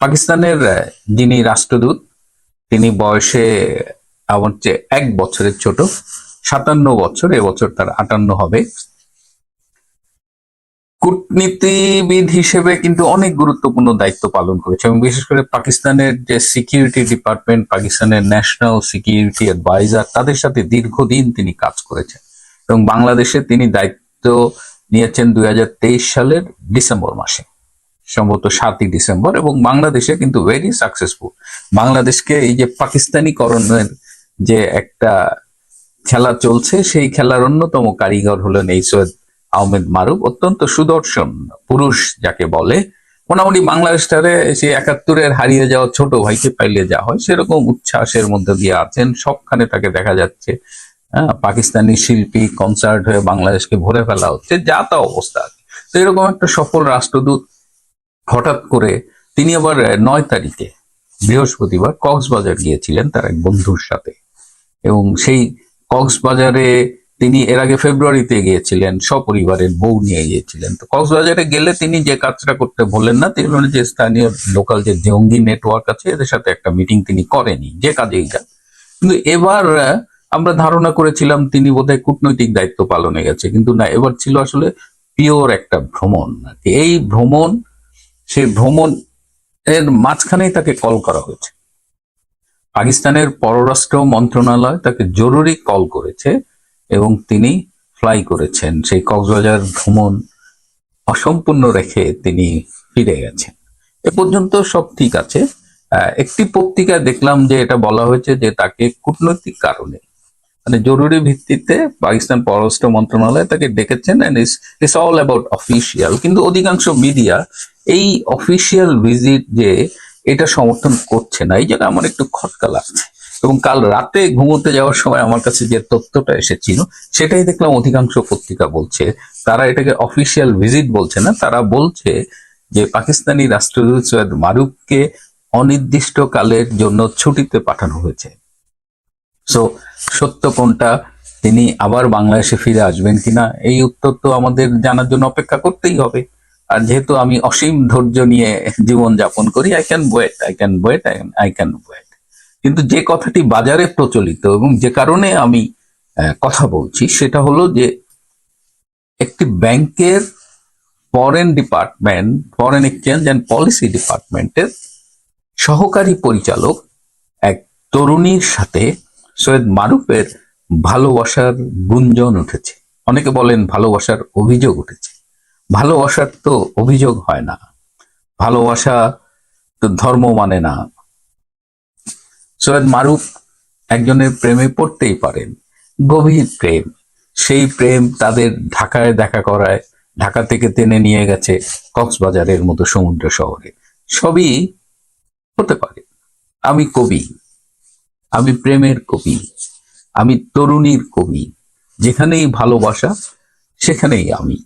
পাকিস্তানের যিনি রাষ্ট্রদূত, তিনি বয়সে আমার চেয়ে এক বছরের ছোট, সাতান্ন বছর এবছর তার আটান্ন হবে। কূটনীতিবিদ হিসেবে কিন্তু অনেক গুরুত্বপূর্ণ দায়িত্ব পালন করেছে, এবং বিশেষ করে পাকিস্তানের যে সিকিউরিটি ডিপার্টমেন্ট পাকিস্তানের ন্যাশনাল সিকিউরিটি অ্যাডভাইজার তাদের সাথে দীর্ঘদিন তিনি কাজ করেছেন। এবং বাংলাদেশে তিনি দায়িত্ব নিয়েছেন দুই হাজার তেইশ সালের ডিসেম্বর মাসে। সম্ভবত সাতই ডিসেম্বর, এবং বাংলাদেশে কিন্তু ভেরি সাকসেসফুল বাংলাদেশকে এই যে পাকিস্তানিকরণের যে একটা খেলা চলছে, সেই খেলার অন্যতম কারিগর হলেন এই সৈয়দ আহমেদ মারুফ, অত্যন্ত সুদর্শন পুরুষ যাকে বলে। মোটামুটি বাংলাদেশটারে সে একাত্তরের হারিয়ে যাওয়া ছোট ভাইকে পাইলে যা হয়, সেরকম উচ্ছ্বাসের মধ্যে দিয়ে আছেন। সবখানে তাকে দেখা যাচ্ছে হ্যাঁ পাকিস্তানি শিল্পী কনসার্ট হয়ে বাংলাদেশকে ভরে ফেলা হচ্ছে, যা তা অবস্থা। তো এরকম একটা সফল রাষ্ট্রদূত হঠাৎ করে তিনি আবার নয় তারিখে, বৃহস্পতিবার কক্সবাজার গিয়েছিলেন তার এক বন্ধুর সাথে। এবং সেই কক্সবাজারে তিনি এর আগে ফেব্রুয়ারিতে গিয়েছিলেন, সপরিবারের বউ নিয়ে গিয়েছিলেন। তো কক্সবাজারে গেলে তিনি যে কাজটা করতে বললেন না, তিনি বললেন যে স্থানীয় লোকাল যে জঙ্গি নেটওয়ার্ক আছে, এদের সাথে একটা মিটিং তিনি করেনি, যে কাজেই যান কিন্তু এবার আমরা ধারণা করেছিলাম তিনি বোধহয় কূটনৈতিক দায়িত্ব পালনে গেছে, কিন্তু না, এবার ছিল আসলে পিওর একটা ভ্রমণ। এই ভ্রমণ সেই ভ্রমণ এর মাঝখানেই তাকে কল করা হয়েছে। পাকিস্তানের পররাষ্ট্র মন্ত্রণালয় তাকে জরুরি কল করেছে এবং তিনি ফ্লাই করেছেন। সেই কক্সবাজার ভ্রমণ অসম্পূর্ণ রেখে তিনি ফিরে গেছেন। এ পর্যন্ত সব ঠিক আছে। একটি পত্রিকায় দেখলাম যে এটা বলা হয়েছে যে তাকে কূটনৈতিক কারণে মানে জরুরি ভিত্তিতে পাকিস্তান পররাষ্ট্র মন্ত্রণালয় তাকে ডেকেছেন and it's all about official কিন্তু অধিকাংশ মিডিয়া এই অফিসিয়াল ভিজিট যে এটা সমর্থন করছে না, এই জন্য আমার একটু খটকা লাগছে। এবং কাল রাতে ঘুমোতে যাওয়ার সময় আমার কাছে যে তথ্যটা এসেছিল, সেটাই দেখলাম অধিকাংশ পত্রিকা বলছে। তারা এটাকে অফিসিয়াল ভিজিট বলছে না, তারা বলছে যে পাকিস্তানি রাষ্ট্রদূত সৈয়দ মারুফকে অনির্দিষ্টকালের জন্য ছুটিতে পাঠানো হয়েছে। সো সত্য কোনটা? তিনি আবার বাংলাদেশে ফিরে আসবেন কিনা? এই উত্তর তো আমাদের জানার জন্য অপেক্ষা করতেই হবে। আর যেহেতু আমি অসীম ধৈর্য নিয়ে জীবন যাপন করি I can wait I can wait I can wait কিন্তু যে কথাটি বাজারে প্রচলিত এবং যে কারণে আমি কথা বলছি, সেটা হলো যে একটি ব্যাংকের foreign department foreign exchange and policy ডিপার্টমেন্টের সহকারী পরিচালক এক তরুণীর সাথে সৈয়দ মারুফের ভালোবাসার গুঞ্জন উঠেছে। অনেকে বলেন ভালোবাসার অভিযোগ উঠেছে। ভালোবাসার তো অভিযোগ হয় না। ভালোবাসা তো ধর্ম মানে না। সৈয়দ মারুফ একজনের প্রেমে পড়তেই পারেন, গভীর প্রেম। সেই প্রেম তাদের ঢাকায় দেখা করায়, ঢাকা থেকে টেনে নিয়ে গেছে কক্সবাজারের মতো সমুদ্র শহরে। সবই হতে পারে। আমি কবি। আমি প্রেমের কবি, আমি তরুণীর কবি, যেখানেই ভালোবাসা, সেখানেই আমি।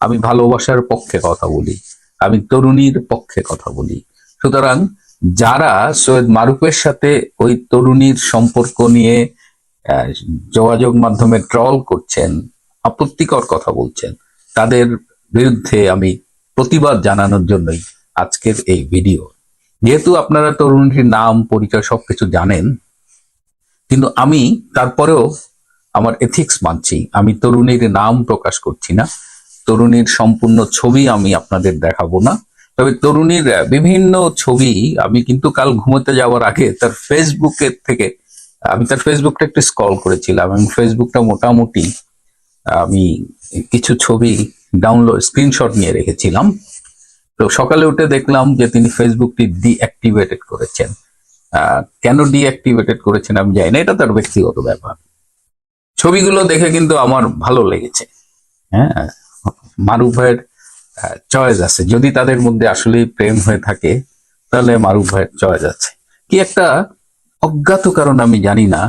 আমি ভালোবাসার পক্ষে কথা বলি, আমি তরুণীর পক্ষে কথা বলি। সুতরাং যারা সৈয়দ মারুফের সাথে ওই তরুণীর সম্পর্ক নিয়ে যোগাযোগ মাধ্যমে ট্রল করছেন, আপত্তিকর কথা বলছেন, তাদের বিরুদ্ধে আমি প্রতিবাদ জানানোর জন্যই আজকের এই ভিডিও। যেহেতু আপনারা তরুণীর নাম, পরিচয় সবকিছু জানেন কিন্তু আমি তারপরেও আমার এথিক্স মানছি। আমি তরুণীর নাম প্রকাশ করছি না। তরুণীর সম্পূর্ণ ছবি আমি আপনাদের দেখাবো না। তবে তরুণীর বিভিন্ন ছবি আমি কিন্তু কাল ঘুমোতে যাওয়ার আগে তার ফেসবুকের থেকে, আমি তার ফেসবুকটা একটু স্ক্রল করেছিলাম এবং ফেসবুকটা মোটামুটি, আমি কিছু ছবি ডাউনলোড স্ক্রিনশট নিয়ে রেখেছিলাম। তো সকালে উঠে দেখলাম যে তিনি ফেসবুকটি ডিঅ্যাক্টিভেটেড করেছেন। কেন ডিঅ্যাক্টিভেটেড করেছেন আমি জানি না, এটা তার ব্যক্তিগত ব্যাপার। ছবিগুলো দেখে কিন্তু আমার ভালো লেগেছে। হ্যাঁ মারুফ ভাইয়ের চয়েস আছে। যদি তাদের মধ্যে আসলে প্রেম হয়ে থাকে, তাহলে মারুফ ভাইয়ের চয়েস আছে। কি একটা অজ্ঞাত কারণ আমি জানি না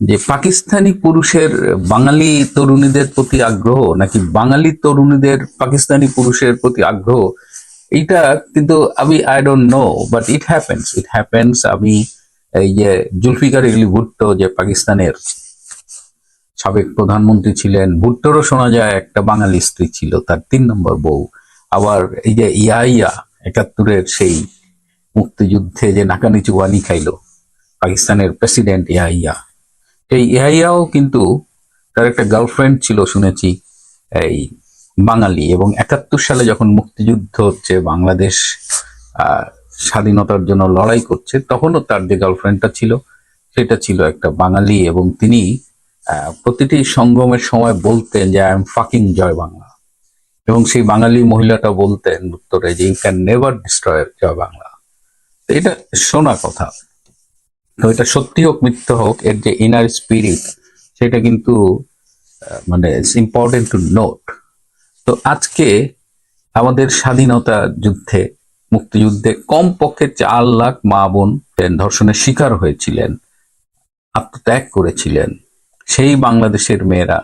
যে পাকিস্তানি পুরুষের বাঙালি তরুণীদের প্রতি আগ্রহ নাকি বাঙালি তরুণীদের পাকিস্তানি পুরুষের প্রতি আগ্রহ এইটা কিন্তু আমি I don't know but it happens it happens আমি, এই যে, জুলফিকার ইলি ভুট্টো, যে পাকিস্তানের সাবেক প্রধানমন্ত্রী ছিলেন, ভুট্টোরও শোনা যায় একটা বাঙালি স্ত্রী ছিল, তার তিন নম্বর বউ। আবার এই যে ইয়াইয়া, একাত্তরের সেই মুক্তিযুদ্ধে যে নাকানি চুয়ানি খাইলো, পাকিস্তানের প্রেসিডেন্ট ইয়াহিয়া এই ইয়াহিয়াও কিন্তু তার একটা গার্লফ্রেন্ড ছিল, শুনেছি, এই বাঙালি এবং একাত্তর সালে যখন মুক্তিযুদ্ধ হচ্ছে, বাংলাদেশ স্বাধীনতার জন্য লড়াই করছে, তখনও তার যে গার্লফ্রেন্ডটা ছিল, সেটা ছিল একটা বাঙালি এবং তিনি প্রতিটি সঙ্গমের সময় বলতেন যে I am fucking Joy Bangla. এবং সেই বাঙালি মহিলাটা বলতেন উত্তরে যে you can never destroy Joy Bangla. তো এটা শোনা কথা। তো এটা সত্যি হোক, মিথ্যে হোক, এর যে ইনার স্পিরিট সেটা কিন্তু মানে ইটস ইম্পর্টেন্ট টু নোট তো আজকে আমাদের স্বাধীনতা যুদ্ধে, মুক্তিযুদ্ধে কমপক্ষে চার লাখ মা বোন ধর্ষণের শিকার হয়েছিলেন, আত্মত্যাগ করেছিলেন। সেই বাংলাদেশের মেয়েরা,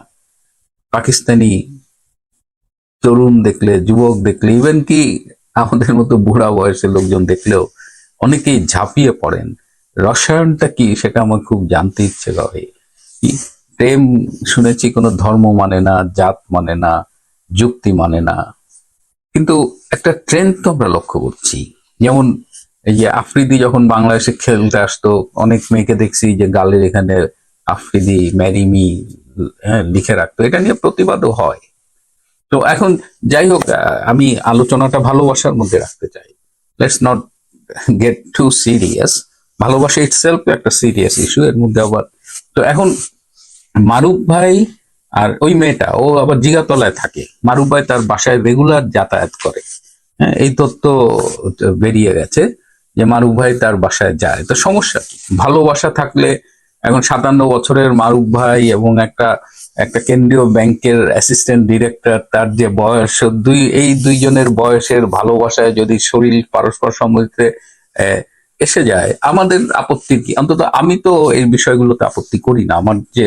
পাকিস্তানি তরুণ দেখলে, যুবক দেখলে ইভেন কি আমাদের মতো বুড়া বয়সের লোকজন দেখলেও অনেকেই ঝাঁপিয়ে পড়েন। রসায়নটা কি সেটা আমার খুব জানতে ইচ্ছে করে। প্রেম শুনেছি কোনো ধর্ম মানে না, জাত মানে না। যুক্তি মানে না। কিন্তু একটা ট্রেন্ড তো আমরা লক্ষ্য করছি। যেমন এই যে আফ্রিদি যখন বাংলাদেশে খেলতে আসতো, অনেক মেয়েকে দেখছি যে গালের এখানে আফ্রিদি ম্যারিমি হ্যাঁ লিখে রাখতো। এটা নিয়ে প্রতিবাদও হয়। তো এখন যাই হোক আমি আলোচনাটা ভালোবাসার মধ্যে রাখতে চাই। Let's not get too serious ভালোবাসা ইটসেলফ একটা সিরিয়াস ইস্যু এর মধ্যে আবার তো এখন মারুফ ভাই আর ওই মেয়েটা, ও আবার জিগাতলায় থাকে। মারুফ ভাই তার বাসায় রেগুলার যাতায়াত করে। হ্যাঁ এই তথ্য বেরিয়ে গেছে যে মারুফ ভাই তার বাসায় যায়। তো সমস্যা কি? ভালোবাসা থাকলে এখন সাতান্ন বছরের মারুফ ভাই এবং একটা একটা কেন্দ্রীয় ব্যাংকের অ্যাসিস্ট্যান্ট ডিরেক্টর তার যে বয়স, দুই, এই দুইজনের বয়সের ভালোবাসায় যদি শরীর পারস্পর সম্মতিতে এসে যায়, আমাদের আপত্তি কি? অন্তত আমি তো এই বিষয়গুলোতে আপত্তি করি না। আমার যে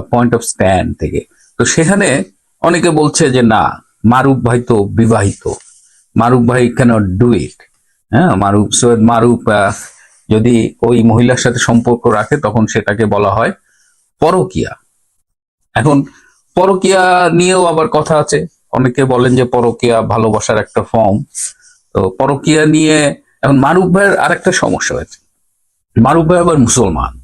পয়েন্ট অফ স্ট্যান্ড থেকে। তো সেখানে অনেকে বলছে যে, না, মারুফ ভাই তো বিবাহিত। মারুফ ভাই কেন ডু ইট হ্যাঁ মারুফ, সৈয়দ মারুফ যদি ওই মহিলার সাথে সম্পর্ক রাখে, তখন সেটাকে বলা হয় পরকিয়া। এখন, পরকিয়া নিয়েও আবার কথা আছে। অনেকে বলেন যে, পরকিয়া ভালোবাসার একটা ফর্ম তো পরকিয়া নিয়ে, এখন মারুফ ভাইয়ের আরেকটা সমস্যা হয়েছে। মারুফ ভাই আবার মুসলমান।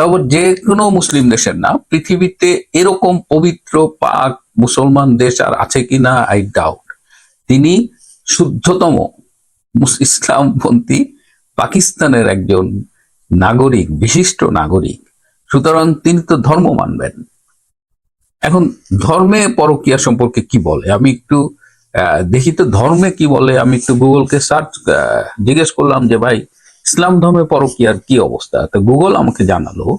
তারপর যে কোনো মুসলিম দেশের না, পৃথিবীতে এরকম পবিত্র পাক মুসলমান দেশ আর আছে কিনা আই ডাউট তিনি শুদ্ধতম ইসলামপন্থী পাকিস্তানের একজন নাগরিক, বিশিষ্ট নাগরিক। সুতরাং তিনি তো ধর্ম মানবেন। এখন ধর্মে পরকিয়া সম্পর্কে কি বলে? আমি একটু দেখি তো ধর্মে কি বলে? আমি একটু গুগলকে সার্চ জিজ্ঞেস করলাম যে ভাই ইসলাম ধর্মে পরকিয়ার কি আর কি অবস্থা? তো গুগল আমাকে জানালো।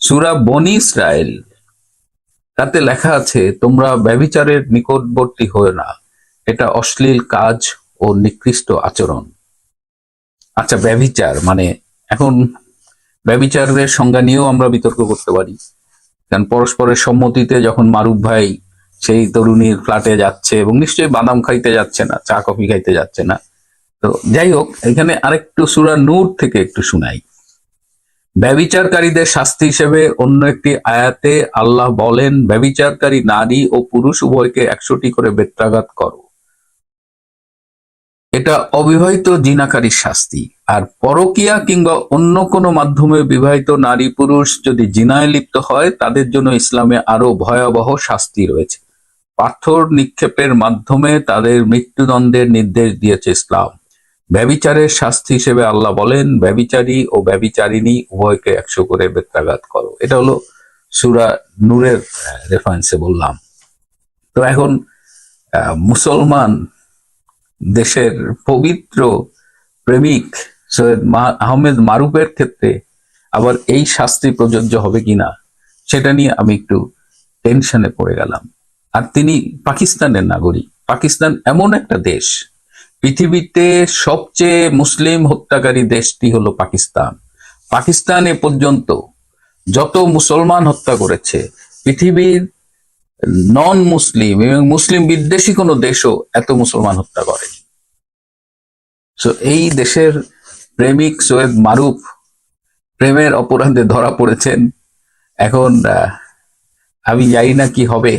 সুরা বনি ইসরায়েল তাতে লেখা আছে, তোমরা ব্যভিচারের নিকটবর্তী হয়ে না। এটা অশ্লীল কাজ ও নিকৃষ্ট আচরণ। আচ্ছা ব্যভিচার মানে এখন ব্যভিচারের সংজ্ঞা নিয়েও আমরা বিতর্ক করতে পারি। কারণ পরস্পরের সম্মতিতে যখন মারুফ ভাই সেই তরুণীর ফ্ল্যাটে যাচ্ছে এবং নিশ্চয়ই বাদাম খাইতে যাচ্ছে না, চা, কফি খাইতে যাচ্ছে না তো যাই হোক এখানে আরেকটু সুরা নূর থেকে একটু শুনাই। ব্যবিচারকারীদের শাস্তি হিসেবে অন্য একটি আয়াতে আল্লাহ বলেন, ব্যবিচারকারী নারী ও পুরুষ উভয়কে একশোটি করে বেত্রাঘাত করো। এটা অবিবাহিত জিনাকারীর শাস্তি। আর পরকিয়া কিংবা অন্য কোনো মাধ্যমে বিবাহিত নারী পুরুষ যদি জিনায় লিপ্ত হয়, তাদের জন্য ইসলামে আরও ভয়াবহ শাস্তি রয়েছে। পাথর নিক্ষেপের মাধ্যমে তাদের মৃত্যুদণ্ডের নির্দেশ দিয়েছে ইসলাম। ব্যবিচারের শাস্তি হিসেবে আল্লাহ বলেন, ব্যবিচারী ও ব্যবিচারিণী উভয়কে একশো করে বেত্রাঘাত করো। এটা হলো সুরা নূরের রেফারেন্সে বললাম। তো এখন মুসলমান দেশের পবিত্র প্রেমিক সৈয়দ আহমেদ মারুফের ক্ষেত্রে আবার এই শাস্তি প্রযোজ্য হবে কিনা, সেটা নিয়ে আমি একটু টেনশনে পড়ে গেলাম। আর তিনি পাকিস্তানের নাগরিক। পাকিস্তান এমন একটা দেশ পৃথিবীতে সবচেয়ে মুসলিম হত্যাকারী দেশটি হলো পাকিস্তান। পাকিস্তান এ পর্যন্ত যত মুসলমান হত্যা করেছে, পৃথিবীর নন মুসলিম এবং মুসলিম বিদ্বেষী কোনো দেশও এত মুসলমান হত্যা করে সো এই দেশের প্রেমিক সৈয়দ মারুফ প্রেমের অপরাধে ধরা পড়েছেন। এখন আমি জানি না কি হবে।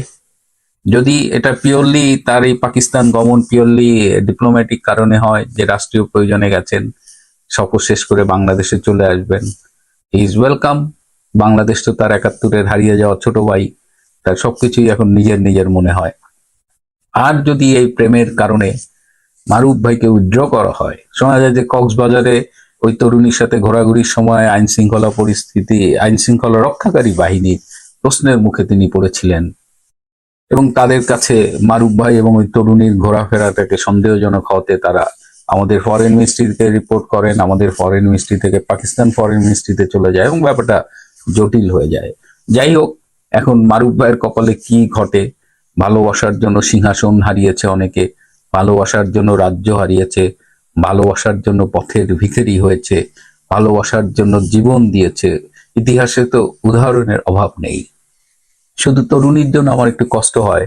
যদি এটা পিওরলি তার এই পাকিস্তান গমন পিওরলি ডিপ্লোম্যাটিক কারণে হয় যে রাষ্ট্রীয় প্রয়োজনে গেছেন সফর শেষ করে বাংলাদেশে চলে আসবেন। ইজ ওয়েলকাম বাংলাদেশ তো তার একাত্তরের হারিয়ে যাওয়া ছোট ভাই, তার সবকিছুই এখন নিজের নিজের মনে হয়। আর যদি এই প্রেমের কারণে মারুফ ভাইকে উইথড্র করা হয়, শোনা যায় যে কক্সবাজারে ওই তরুণীর সাথে ঘোরাঘুরির সময় আইন শৃঙ্খলা পরিস্থিতি আইন শৃঙ্খলা রক্ষাকারী বাহিনীর প্রশ্নের মুখে তিনি পড়েছিলেন। এবং তাদের কাছে মারুফ ভাই এবং ওই তরুণীর ঘোরাফেরাটাকে সন্দেহজনক হতে তারা আমাদের ফরেন মিনিস্ট্রিতে রিপোর্ট করেন, আমাদের ফরেন মিনিস্ট্রি থেকে পাকিস্তান ফরেন মিনিস্ট্রিতে চলে যায় এবং ব্যাপারটা জটিল হয়ে যায়। যাই হোক, এখন মারুফ ভাইয়ের কপালে কি ঘটে? ভালোবাসার জন্য সিংহাসন হারিয়েছে অনেকে, ভালোবাসার জন্য রাজ্য হারিয়েছে, ভালোবাসার জন্য পথের ভিখেরি হয়েছে, ভালোবাসার জন্য জীবন দিয়েছে। ইতিহাসে তো উদাহরণের অভাব নেই। শুধু তরুণীর জন্য আমার একটু কষ্ট হয়।